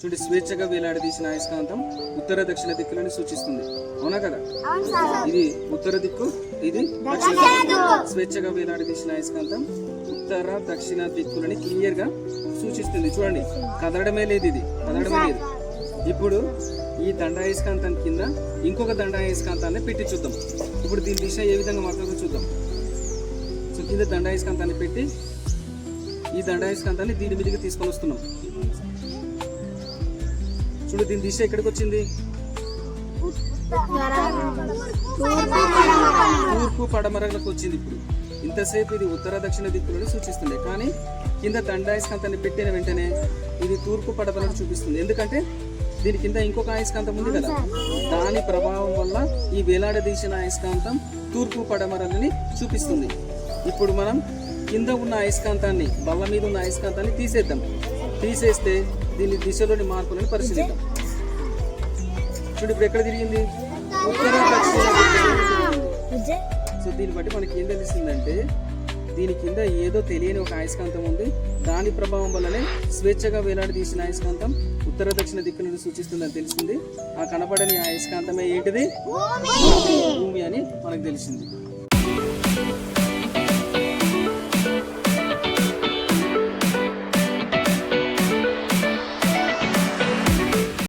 చూడండి స్వేచ్ఛగా వేలాడదీసిన అయస్కాంతం ఉత్తర దక్షిణ దిక్కులను సూచిస్తుంది. అవునా కదా? ఇది ఉత్తర దిక్కు ఇది దక్షిణ దిక్కు. స్వేచ్ఛగా వేలాడదీసిన అయస్కాంతం ఉత్తర దక్షిణ దిక్కులని క్లియర్గా సూచిస్తుంది. చూడండి కదలడమే లేదు ఇది కదలడమే లేదు. ఇప్పుడు ఈ దండాయస్కాంతం కింద ఇంకొక దండాయస్కాంతాన్ని పెట్టి చూద్దాం. ఇప్పుడు దీని దిశ ఏ విధంగా మాట్లాడుతూ చూద్దాం. సో కింద దండాయస్కాంతాన్ని పెట్టి ఈ దండాయస్కాంతాన్ని దీని మీదకి తీసుకొని వస్తున్నాం. చూడు దీని దిశ ఎక్కడికి వచ్చింది తూర్పు పడమరలకు వచ్చింది ఇప్పుడు. ఇంతసేపు ఇది ఉత్తర దక్షిణ దిక్కులను సూచిస్తుంది. కానీ కింద దండాయస్కాంతాన్ని పెట్టిన వెంటనే ఇది తూర్పు పడమరకు చూపిస్తుంది. ఎందుకంటే దీని కింద ఇంకొక అయస్కాంతం ఉంది కదా. దాని ప్రభావం వల్ల ఈ వేలాడదీసిన అయస్కాంతం తూర్పు పడమరలని చూపిస్తుంది. ఇప్పుడు మనం కింద ఉన్న అయస్కాంతాన్ని బల్ల మీద ఉన్న అయస్కాంతాన్ని తీసేద్దాం. తీసేస్తే దీని దిశలోని మార్పులను పరిశీలిద్దాం. చూడు ఇప్పుడు ఎక్కడ తిరిగింది? ఉత్తర దక్షిణ. సో దీన్ని బట్టి మనకి ఏం తెలిసిందంటే దీని కింద ఏదో తెలియని ఒక అయస్కాంతం ఉంది. దాని ప్రభావం వల్లనే స్వేచ్ఛగా వేలాడదీసిన అయస్కాంతం ఉత్తర దక్షిణ దిక్కులను సూచిస్తుందని తెలిసింది. ఆ కనపడని అయస్కాంతమే ఏంటిది? భూమి అని మనకు తెలిసింది.